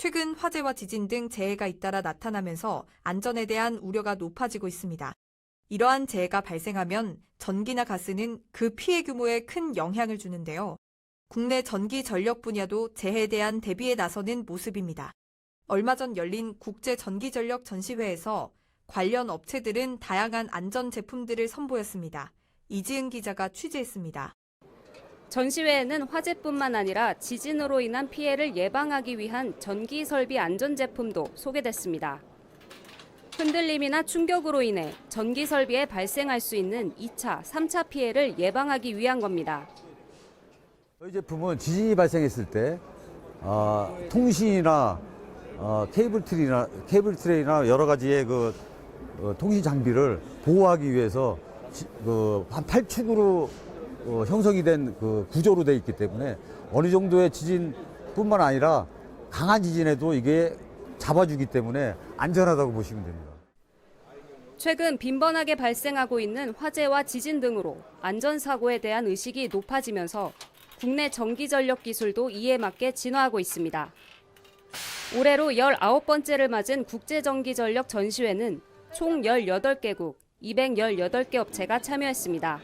최근 화재와 지진 등 재해가 잇따라 나타나면서 안전에 대한 우려가 높아지고 있습니다. 이러한 재해가 발생하면 전기나 가스는 그 피해 규모에 큰 영향을 주는데요. 국내 전기 전력 분야도 재해에 대한 대비에 나서는 모습입니다. 얼마 전 열린 국제 전기 전력 전시회에서 관련 업체들은 다양한 안전 제품들을 선보였습니다. 이지은 기자가 취재했습니다. 전시회에는 화재뿐만 아니라 지진으로 인한 피해를 예방하기 위한 전기 설비 안전 제품도 소개됐습니다. 흔들림이나 충격으로 인해 전기 설비에 발생할 수 있는 2차, 3차 피해를 예방하기 위한 겁니다. 저희 제품은 지진이 발생했을 때 어, 통신이나 어, 케이블 트리나 케이블 트레이나 여러 가지의 그 어, 통신 장비를 보호하기 위해서 지- 그, 한 8축으로 어, 형성이 된 그 구조로 돼 있기 때문에 어느 정도의 지진뿐만 아니라 강한 지진에도 이게 잡아주기 때문에 안전하다고 보시면 됩니다. 최근 빈번하게 발생하고 있는 화재와 지진 등으로 안전사고에 대한 의식이 높아지면서 국내 전기전력 기술도 이에 맞게 진화하고 있습니다. 올해로 19번째를 맞은 국제전기전력 전시회는 총 18개국, 218개 업체가 참여했습니다.